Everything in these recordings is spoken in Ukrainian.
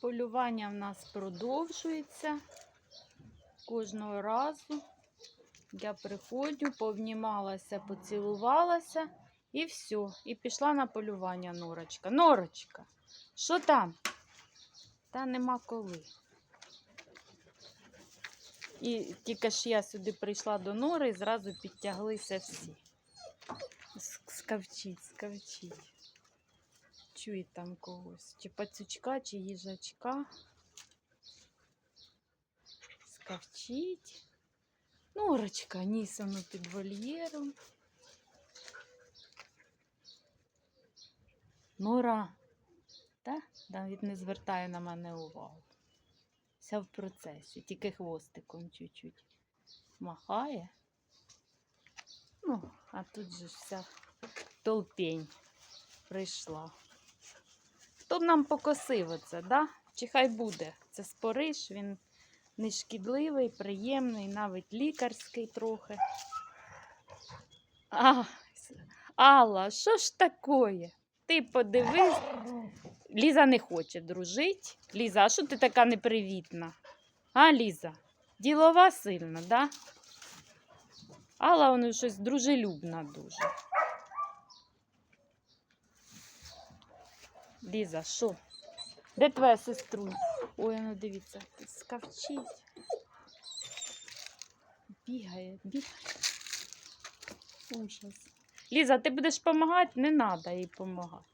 Полювання в нас продовжується. Кожного разу я приходжу, повнімалася, поцілувалася і все. І пішла на полювання норочка. Норочка, що там? Та нема коли. І тільки ж я сюди прийшла до нори і зразу підтяглися всі. С- Скавчить, Чує там когось. Чи пацючка, чи їжачка. Скавчить. Норочка, нісано під вольєром. Нора, та? Навіть не звертає на мене увагу. Вся в процесі, тільки хвостиком чуть-чуть махає. Ну, а тут же вся толпень прийшла. Хто б нам покосив оце, да? Чи хай буде? Це спориш, він не шкідливий, приємний, навіть лікарський трохи. А, Алла, що ж такое? Ти подивись. Ліза не хоче дружить. Ліза, а що ти така непривітна? А, Ліза? Ділова сильна, да? Алла вона щось дружелюбна дуже. Ліза, що? Де твоя сестру? Ой, ну дивіться, скавчить. Бігає, бігає. Ужас. Ліза, ти будеш допомагати? Не треба їй допомагати.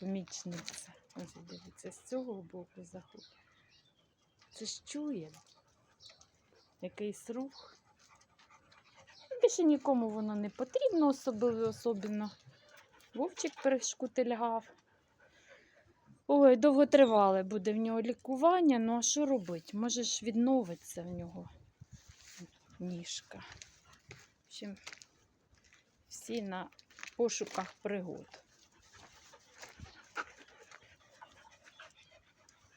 Помічниця. Ось дивіться, з цього боку заходить. Це ж чує. Якийсь рух. Більше нікому воно не потрібно особливо особливо. Вовчик перешкутильгав. Ой, довготривале буде в нього лікування, ну а що робити? Може ж відновиться в нього ніжка. В общем, всі на пошуках пригод.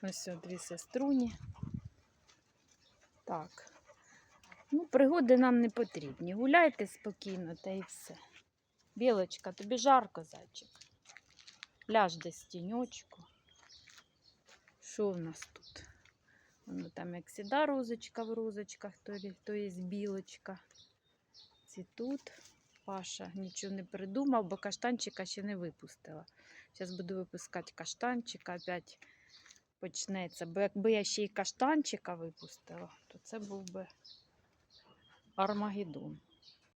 Ось дві сеструні. Так. Ну, пригоди нам не потрібні. Гуляйте спокійно та і все. Білочка, тобі жарко, зайчик. Ляж десь тіньочку. Що в нас тут? Воно там як сіда розочка в розочках, то, то є білочка. Ці тут. Паша нічого не придумав, бо каштанчика ще не випустила. Зараз буду випускати каштанчика, опять почнеться. Бо якби я ще й каштанчика випустила, то це був би Армагеддон.